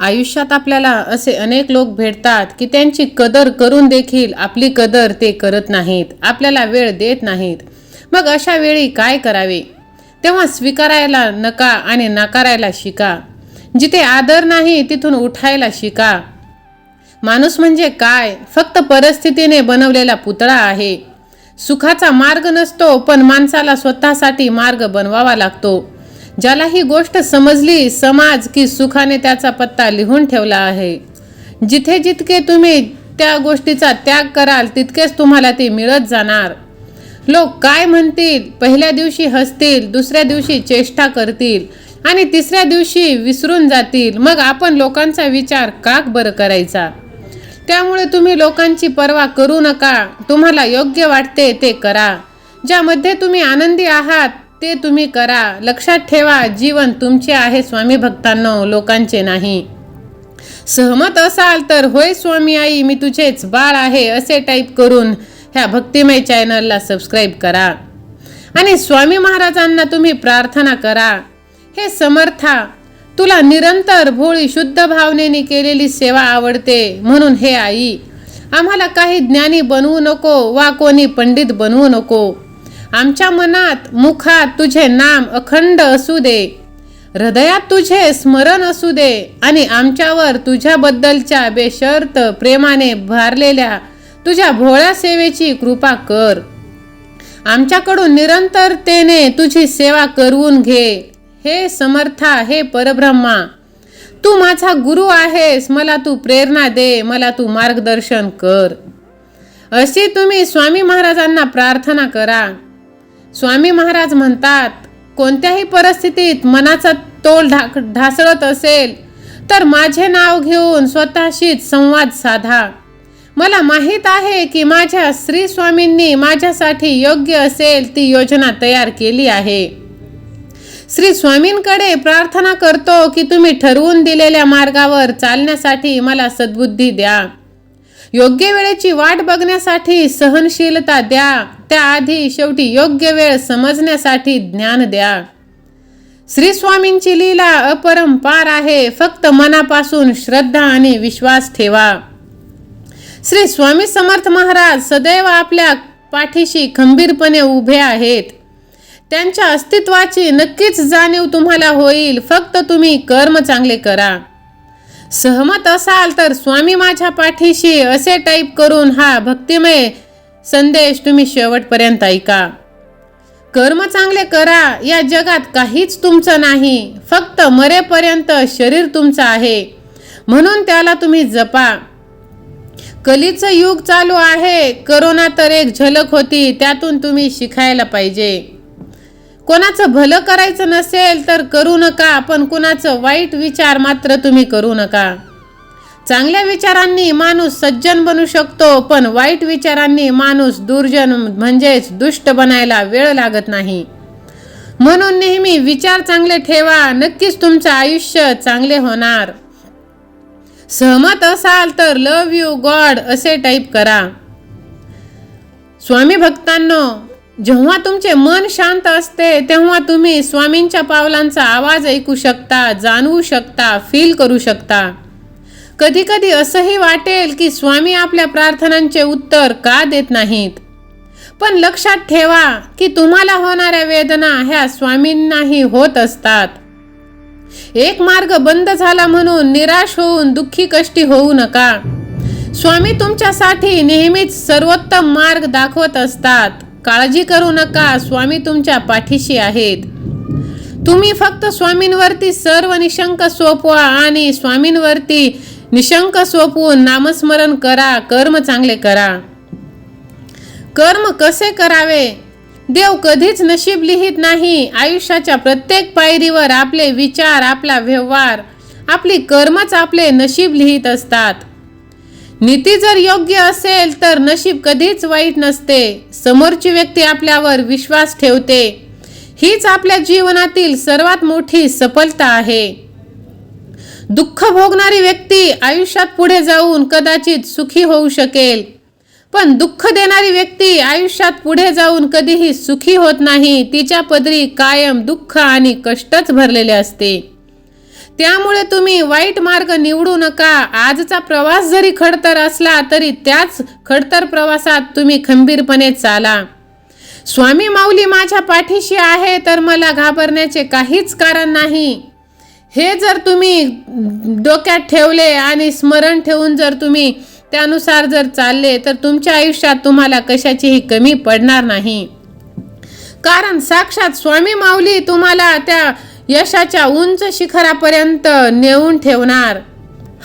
आयुष्यात आपल्याला असे अनेक लोक भेटतात की त्यांची कदर करून देखील आपली कदर ते करत नाहीत. आपल्याला वेळ देत नाहीत. मग अशा वेळी काय करावे? तेव्हा स्वीकारायला नका आणि नाकारायला शिका. जिथे आदर नाही तिथून उठायला शिका. माणूस म्हणजे काय? फक्त परिस्थितीने बनवलेला पुतळा आहे. सुखाचा मार्ग नसतो पण माणसाला स्वतःसाठी मार्ग बनवावा लागतो. ज्याला ही गोष्ट समजली समाज की सुखाने त्याचा पत्ता लिहून ठेवला आहे. जिथे जितके तुम्ही त्या गोष्टीचा त्याग कराल तितकेच तुम्हाला ते मिळत जाणार. लोक काय म्हणतील? पहिल्या दिवशी हसतील दुसऱ्या दिवशी चेष्टा करतील आणि तिसऱ्या दिवशी विसरून जातील. मग आपण लोकांचा विचार काक बरं करायचा? त्यामुळे तुम्ही लोकांची पर्वा करू नका. तुम्हाला योग्य वाटते ते करा. ज्यामध्ये तुम्ही आनंदी आहात ते तुम्ही करा. लक्षात ठेवा जीवन तुमचे आहे स्वामी भक्तांनो लोकांचे नाही. सहमत असाल तर होय स्वामी आई मी तुझेच बाळ आहे असे टाईप करून ह्या भक्तिमय चॅनलला सबस्क्राईब करा. आणि स्वामी महाराजांना तुम्ही प्रार्थना करा. हे समर्था तुला निरंतर भोळी शुद्ध भावनेने केलेली सेवा आवडते म्हणून हे आई आम्हाला काही ज्ञानी बनवू नको वा कोणी पंडित बनवू नको. आमच्या मनात मुखात तुझे नाम अखंड असू दे. हृदयात तुझे स्मरण असू दे आणि आमच्यावर तुझ्याबद्दलच्या बेशर्त प्रेमाने भारलेल्या तुझ्या भोळ्या सेवेची कृपा कर. आमच्याकडून निरंतरतेने तुझी सेवा करवून घे. हे समर्था हे परब्रह्मा तू माझा गुरु आहेस मला तू प्रेरणा दे मला तू मार्गदर्शन कर. अशी तुम्ही स्वामी महाराजांना प्रार्थना करा. स्वामी महाराज म्हणतात कोणत्याही परिस्थितीत मनाचा तोल ढाक ढासळत असेल तर माझे नाव घेऊन स्वतःशीच संवाद साधा. मला माहीत आहे की माझ्या श्री स्वामींनी माझ्यासाठी योग्य असेल ती योजना तयार केली आहे. श्री स्वामींकडे प्रार्थना करतो की तुम्ही ठरवून दिलेल्या मार्गावर चालण्यासाठी मला सद्बुद्धी द्या. योग्य वेळेची वाट बघण्यासाठी सहनशीलता द्या. त्याआधी शेवटी योग्य वेळ समजण्यासाठी ज्ञान द्या. श्री स्वामींची लीला अपरंपार आहे. फक्त मनापासून श्रद्धा आणि विश्वास ठेवा. श्री स्वामी समर्थ महाराज सदैव आपल्या पाठीशी खंबीरपणे उभे आहेत. त्यांच्या अस्तित्वाची नक्कीच जाणीव तुम्हाला होईल. फक्त तुम्ही कर्म चांगले करा. सहमत असाल तर स्वामी माझ्या पाठीशी असे टाईप करून हा भक्तिमय संदेश तुम्ही शेवटपर्यंत ऐका. कर्म चांगले करा या जगात काहीच तुमचं नाही फक्त मरेपर्यंत शरीर तुमचं आहे. म्हणून त्याला तुम्ही जपा. कलीचं युग चालू आहे करोना तर एक झलक होती त्यातून तुम्ही शिकायला पाहिजे. कोणाचं भलं करायचं नसेल तर करू नका पण कुणाचं वाईट विचार मात्र तुम्ही करू नका. चांगल्या विचारांनी माणूस सज्जन बनू शकतो पण वाईट विचारांनी माणूस दुर्जन म्हणजेच दुष्ट बनायला वेळ लागत नाही. म्हणून नेहमी विचार चांगले ठेवा नक्कीच तुमचं आयुष्य चांगले होणार. सहमत असाल तर लव यू गॉड असे टाईप करा. स्वामी भक्तांनो जेव्हा तुमचे मन शांत असते तेव्हा तुम्ही स्वामींच्या पावलांचा आवाज ऐकू शकता जाणवू शकता फील करू शकता. कधी कधी असंही वाटेल की स्वामी आपल्या प्रार्थनांचे उत्तर का देत नाहीत. पण लक्षात ठेवा की तुम्हाला होणाऱ्या वेदना ह्या स्वामींनाही होत असतात. एक मार्ग बंद झाला म्हणून निराश होऊन दुःखी कष्टी होऊ नका. स्वामी तुमच्यासाठी नेहमीच सर्वोत्तम मार्ग दाखवत असतात. काळजी करू नका स्वामी तुमच्या पाठीशी आहेत. तुम्ही फक्त स्वामींवरती सर्व निशंक सोपवा आणि स्वामींवरती निशंक सोपवून नामस्मरण करा कर्म चांगले करा. कर्म कसे करावे? देव कधीच नशीब लिहित नाही आयुष्याच्या प्रत्येक पायरीवर आपले विचार आपला व्यवहार आपली कर्मच आपले नशीब लिहित असतात. नीती जर योग्य असेल तर नशीब कधीच वाईट नसते. समोरची व्यक्ती आपल्यावर विश्वास ठेवते. हीच आपल्या जीवनातील सर्वात मोठी सफलता आहे. दुःख भोगणारी व्यक्ती आयुष्यात पुढे जाऊन कदाचित सुखी होऊ शकेल. पण दुःख देणारी व्यक्ती आयुष्यात पुढे जाऊन कधीही सुखी होत नाही. तिच्या पदरी कायम दुःख आणि कष्टच भरलेले असते. त्यामुळे तुम्ही वाईट मार्ग निवडू नका. आजचा प्रवास जरी खडतर असला तरी त्याच खडतर प्रवासात तुम्ही खंबीरपणे चाला. स्वामी माऊली माझ्या पाठीशी आहे तर मला घाबरण्याचे काहीच कारण नाही. हे जर तुम्ही डोक्यात ठेवले आणि स्मरण ठेवून जर तुम्ही त्यानुसार जर चालले तर तुमच्या आयुष्यात तुम्हाला कशाचीही कमी पडणार नाही. कारण साक्षात स्वामी माऊली तुम्हाला त्या यशाच्या उंच शिखरापर्यंत नेऊन ठेवणार.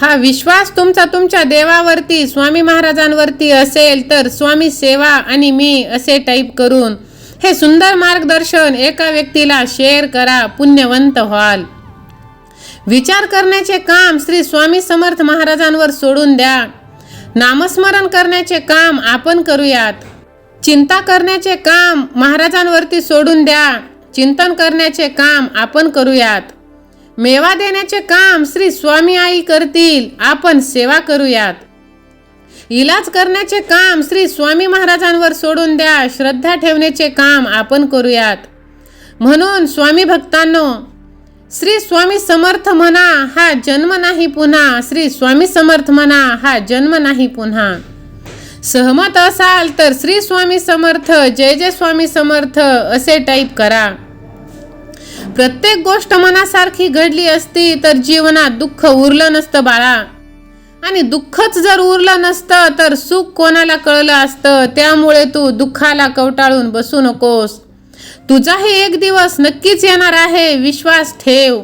हा विश्वास तुमचा तुमच्या देवावरती स्वामी महाराजांवरती असेल तर स्वामी सेवा आणि मी असे टाईप करून हे सुंदर मार्गदर्शन एका व्यक्तीला शेअर करा पुण्यवंत व्हाल. विचार करण्याचे काम श्री स्वामी समर्थ महाराजांवर सोडून द्या. नामस्मरण करण्याचे काम आपण करूयात. चिंता करण्याचे काम महाराजांवरती सोडून द्या. चिंतन करण्याचे काम आपण करूयात. मेवा देण्याचे काम श्री स्वामी आई करतील आपण सेवा करूयात. इलाज करण्याचे काम श्री स्वामी महाराजांवर सोडून द्या श्रद्धा ठेवण्याचे काम आपण करूयात. म्हणून स्वामी भक्तांनो श्री स्वामी समर्थ म्हणा हा जन्म नाही पुन्हा. श्री स्वामी समर्थ म्हणा हा जन्म नाही पुन्हा. सहमत असाल तर श्री स्वामी समर्थ जय जय स्वामी समर्थ असे टाईप करा. प्रत्येक गोष्ट मनासारखी घडली असती तर जीवनात दुःख उरलं नसतं बाळा. आणि दुःखच जर उरलं नसतं तर सुख कोणाला कळलं असतं? त्यामुळे तू दुःखाला कवटाळून बसू नकोस. तुझाही एक दिवस नक्कीच येणार आहे विश्वास ठेव.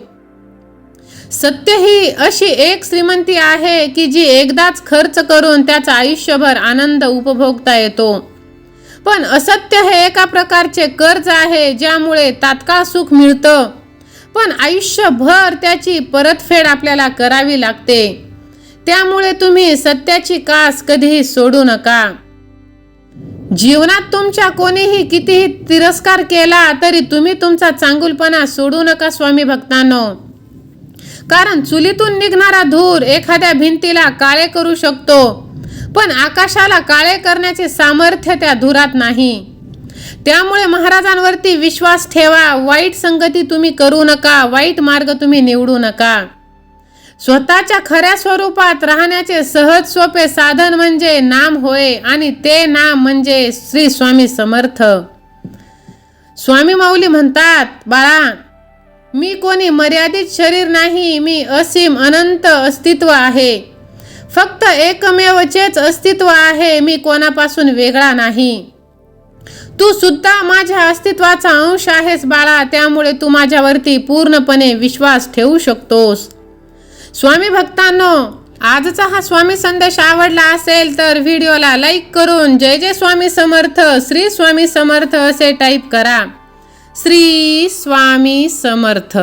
सत्य ही अशी एक श्रीमंती आहे की जी एकदाच खर्च करून त्याचा आयुष्यभर आनंद उपभोगता येतो. पण असत्य हे एका प्रकारचे कर्ज आहे ज्यामुळे तात्काळ सुख मिळतं. पण आयुष्यभर त्याची परतफेड आपल्याला करावी लागते. त्यामुळे तुम्ही सत्याची कास कधीही सोडू नका. जीवनात तुमच्या कोणीही कितीही तिरस्कार केला तरी तुम्ही तुमचा चांगुलपणा सोडू नका स्वामी भक्तांनो. कारण चुलीतून निघणारा धूर एखाद्या भिंतीला काळे करू शकतो. पण आकाशाला काळे करण्याचे सामर्थ्य त्या धुरात नाही. त्यामुळे महाराजांवरती विश्वास ठेवा वाईट संगती तुम्ही करू नका वाईट मार्ग तुम्ही निवडू नका. स्वतःच्या खऱ्या स्वरूपात राहण्याचे सहज सोपे साधन म्हणजे नाम होय आणि ते नाम म्हणजे श्री स्वामी समर्थ. स्वामी माऊली म्हणतात बाळा मी कोणी मर्यादित शरीर नाही मी असीम अनंत अस्तित्व आहे. फक्त एकमेवचेच अस्तित्व आहे मी कोणापासून वेगळा नाही. तू सुद्धा माझ्या अस्तित्वाचा अंश आहेस बाळा त्यामुळे तू माझ्यावरती पूर्णपणे विश्वास ठेवू शकतोस. स्वामी भक्तांनो आजचा हा स्वामी संदेश आवडला असेल तर व्हिडिओला लाईक करून जय जय स्वामी समर्थ श्री स्वामी समर्थ असे टाईप करा. श्री स्वामी समर्थ.